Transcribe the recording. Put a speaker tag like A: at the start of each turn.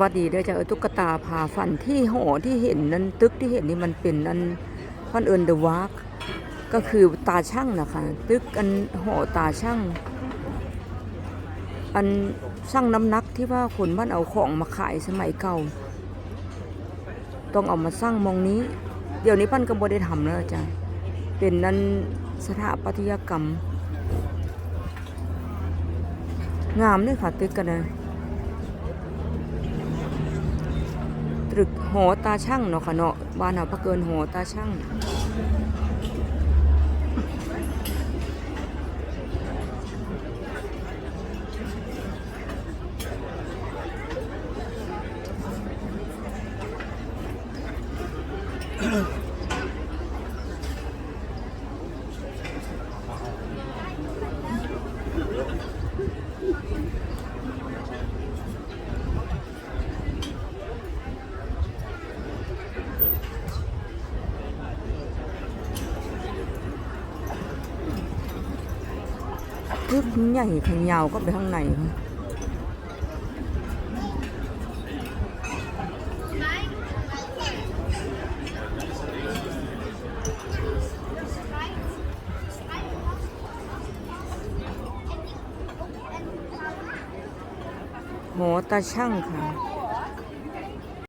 A: วัสดีเด้อจ้ะเออตุ๊กตาพาฝันที่หอที่เห็นนั้นตึกที่เห็นนี่มันเป็นอันพันเอิญเดอะวาร์กก็คือตาช่างนะคะตึกอันหอตาช่าง อันช่างน้ำหนักที่ว่าคนบ้านเอาของมาขายสมัยเก่า ต้องเอามาสร้างมองนี้ เดี๋ยวนี้ปั้นก็บ่ได้ทำแล้วจ้ะเป็นนั้นสถาปัตยกรรม งามเลยค่ะตึกกันนะ ตรึกหอตาช่างเนาะค่ะเนาะบ้านเราพักเกินหอตาช่าง ตึกใหญ่ข้างยาวก็ไ